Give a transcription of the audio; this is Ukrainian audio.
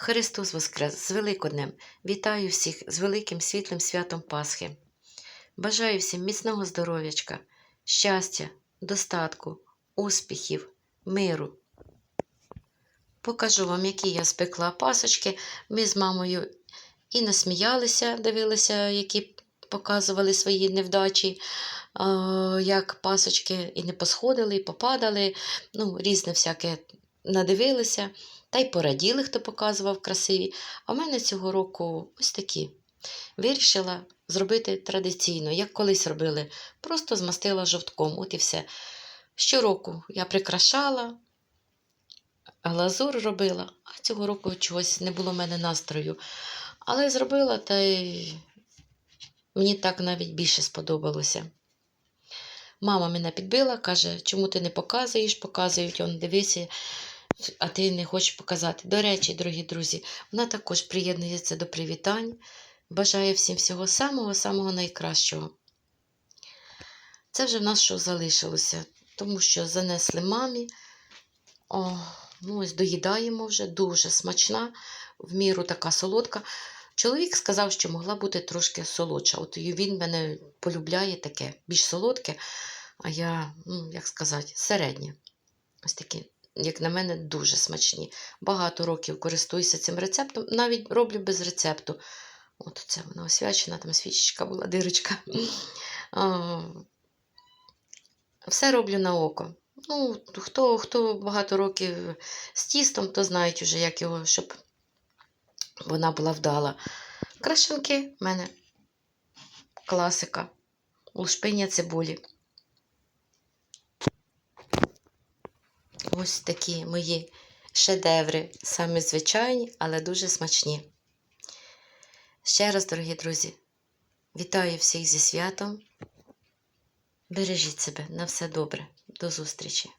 Христос Воскрес з Великоднем! Вітаю всіх з великим світлим святом Пасхи. Бажаю всім міцного здоров'ячка, щастя, достатку, успіхів, миру. Покажу вам, які я спекла пасочки. Ми з мамою і насміялися, дивилися, які показували свої невдачі, як пасочки і не посходили, і попадали. Ну, різне всяке надивилися. Та й пораділи, хто показував красиві. А в мене цього року ось такі. Вирішила зробити традиційно, як колись робили. Просто змастила жовтком, от і все. Щороку я прикрашала, глазур робила, а цього року чогось не було в мене настрою. Але зробила, та й мені так навіть більше сподобалося. Мама мене підбила, каже, чому ти не показуєш, показують, он дивися, а ти не хочеш показати. До речі, дорогі друзі, вона також приєднується до привітань. Бажає всім всього самого-самого найкращого. Це вже в нас що залишилося, тому що занесли мамі. О, ну ось доїдаємо вже, дуже смачна, в міру така солодка. Чоловік сказав, що могла бути трошки солодша. От він мене полюбляє таке, більш солодке, а я, ну, як сказати, середнє. Ось такі, як на мене, дуже смачні. Багато років користуюся цим рецептом, навіть роблю без рецепту. От це вона освячена, там свічечка була, дирочка. Все роблю на око. Ну, хто, хто багато років з тістом, то знають вже, як його, щоб вона була вдала. Крашенки в мене класика. Лушпиня цибулі. Ось такі мої шедеври. Самі звичайні, але дуже смачні. Ще раз, дорогі друзі, вітаю всіх зі святом. Бережіть себе на все добре. До зустрічі!